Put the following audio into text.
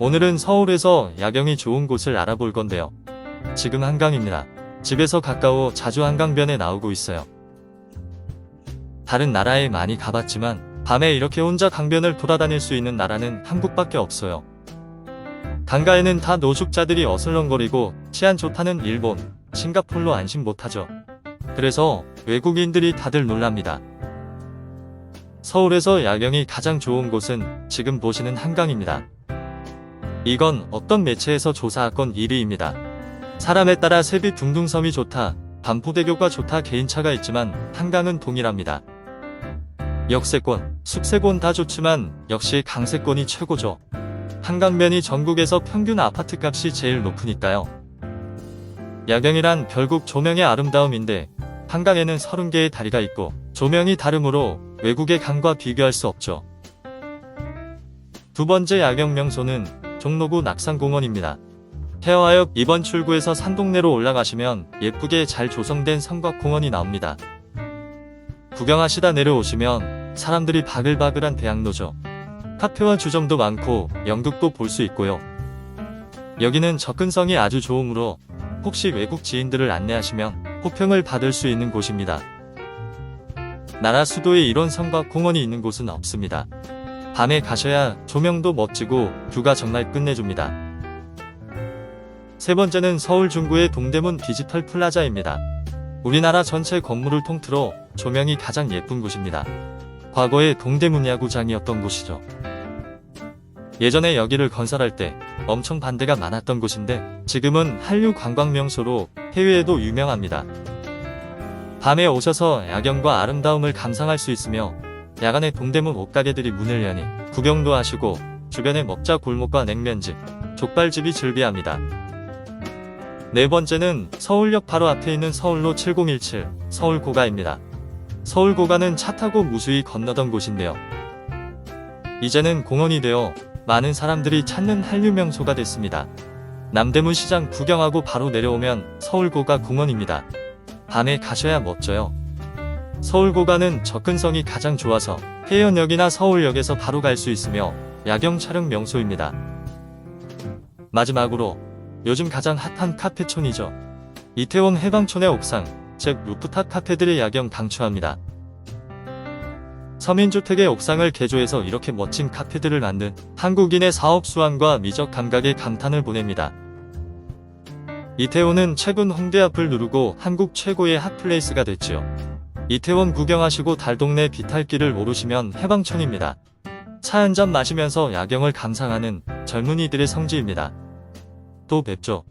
오늘은 서울에서 야경이 좋은 곳을 알아볼 건데요. 지금 한강입니다. 집에서 가까워 자주 한강변에 나오고 있어요. 다른 나라에 많이 가봤지만 밤에 이렇게 혼자 강변을 돌아다닐 수 있는 나라는 한국밖에 없어요. 강가에는 다 노숙자들이 어슬렁거리고 치안 좋다는 일본, 싱가폴로 안심 못하죠. 그래서 외국인들이 다들 놀랍니다. 서울에서 야경이 가장 좋은 곳은 지금 보시는 한강입니다. 이건 어떤 매체에서 조사한 1위입니다. 사람에 따라 세빛 둥둥섬이 좋다, 반포대교가 좋다 개인차가 있지만 한강은 동일합니다. 역세권, 숙세권 다 좋지만 역시 강세권이 최고죠. 한강변이 전국에서 평균 아파트 값이 제일 높으니까요. 야경이란 결국 조명의 아름다움인데 한강에는 30개의 다리가 있고 조명이 다르므로 외국의 강과 비교할 수 없죠. 두 번째 야경 명소는 종로구 낙산공원입니다. 태화역 2번 출구에서 산동네로 올라가시면 예쁘게 잘 조성된 성곽공원이 나옵니다. 구경하시다 내려오시면 사람들이 바글바글한 대학로죠. 카페와 주점도 많고 연극도 볼 수 있고요. 여기는 접근성이 아주 좋으므로 혹시 외국 지인들을 안내하시면 호평을 받을 수 있는 곳입니다. 나라 수도에 이런 성곽 공원이 있는 곳은 없습니다. 밤에 가셔야 조명도 멋지고 뷰가 정말 끝내줍니다. 세 번째는 서울 중구의 동대문 디지털 플라자입니다. 우리나라 전체 건물을 통틀어 조명이 가장 예쁜 곳입니다. 과거에 동대문 야구장이었던 곳이죠. 예전에 여기를 건설할 때 엄청 반대가 많았던 곳인데 지금은 한류 관광 명소로 해외에도 유명합니다. 밤에 오셔서 야경과 아름다움을 감상할 수 있으며 야간에 동대문 옷가게들이 문을 여니 구경도 하시고 주변에 먹자 골목과 냉면집, 족발집이 즐비합니다. 네 번째는 서울역 바로 앞에 있는 서울로 7017 서울고가입니다. 서울고가는 차 타고 무수히 건너던 곳인데요. 이제는 공원이 되어 많은 사람들이 찾는 한류 명소가 됐습니다. 남대문 시장 구경하고 바로 내려오면 서울고가 공원입니다. 밤에 가셔야 멋져요. 서울 고가는 접근성이 가장 좋아서 해연역이나 서울역에서 바로 갈 수 있으며 야경 촬영 명소입니다. 마지막으로 요즘 가장 핫한 카페촌이죠. 이태원 해방촌의 옥상, 즉 루프탑 카페들의 야경 강추합니다. 서민주택의 옥상을 개조해서 이렇게 멋진 카페들을 만든 한국인의 사업 수완과 미적 감각에 감탄을 보냅니다. 이태원은 최근 홍대 앞을 누르고 한국 최고의 핫플레이스가 됐지요. 이태원 구경하시고 달동네 비탈길을 오르시면 해방촌입니다. 차 한 잔 마시면서 야경을 감상하는 젊은이들의 성지입니다. 또 뵙죠.